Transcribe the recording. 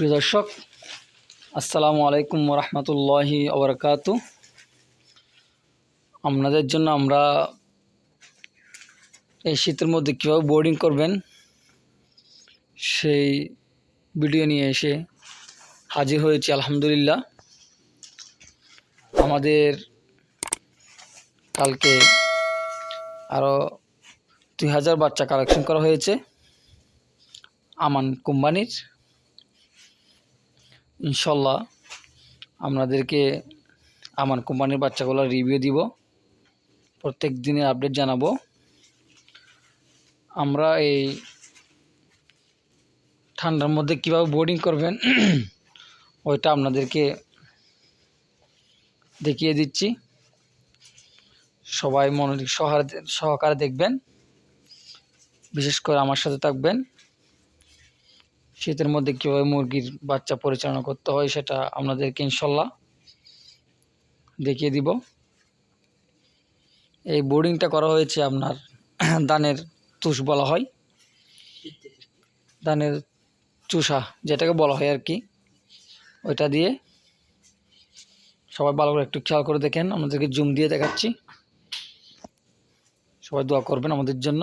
প্রিয় দর্শক, আসসালামু আলাইকুম রহমতুল্লাহি ওবরকাত। আপনাদের জন্য আমরা এই শীতের মধ্যে কীভাবে বোর্ডিং করবেন সেই ভিডিও নিয়ে এসে হাজির হয়েছি, আলহামদুলিল্লাহ। আমাদের কালকে আরও দুই হাজার বাচ্চা কালেকশন করা হয়েছে, আমান কোম্পানির। ইনশাল্লাহ আপনাদেরকে আমার কোম্পানির বাচ্চাগুলোর রিভিউ দিব। প্রত্যেক দিনের আপডেট জানাব। আমরা এই ঠান্ডার মধ্যে কীভাবে বোর্ডিং করবেন, ওইটা আপনাদেরকে দেখিয়ে দিচ্ছি। সবাই মনোযোগ সহকারে দেখবেন। বিশেষ করে আমার সাথে থাকবেন। শীতের মধ্যে কীভাবে মুরগির বাচ্চা পরিচালনা করতে হয় সেটা আপনাদেরকে ইনশাল্লাহ দেখিয়ে দিব। এই বোর্ডিংটা করা হয়েছে আপনার দানের তুষ বলা হয়। দানের চুষা যেটাকে বলা হয় আর কি। ওইটা দিয়ে সবাই ভালো করে একটু খেয়াল করে দেখেন। আমাদেরকে জুম দিয়ে দেখাচ্ছি। সবাই দোয়া করবেন আমাদের জন্য।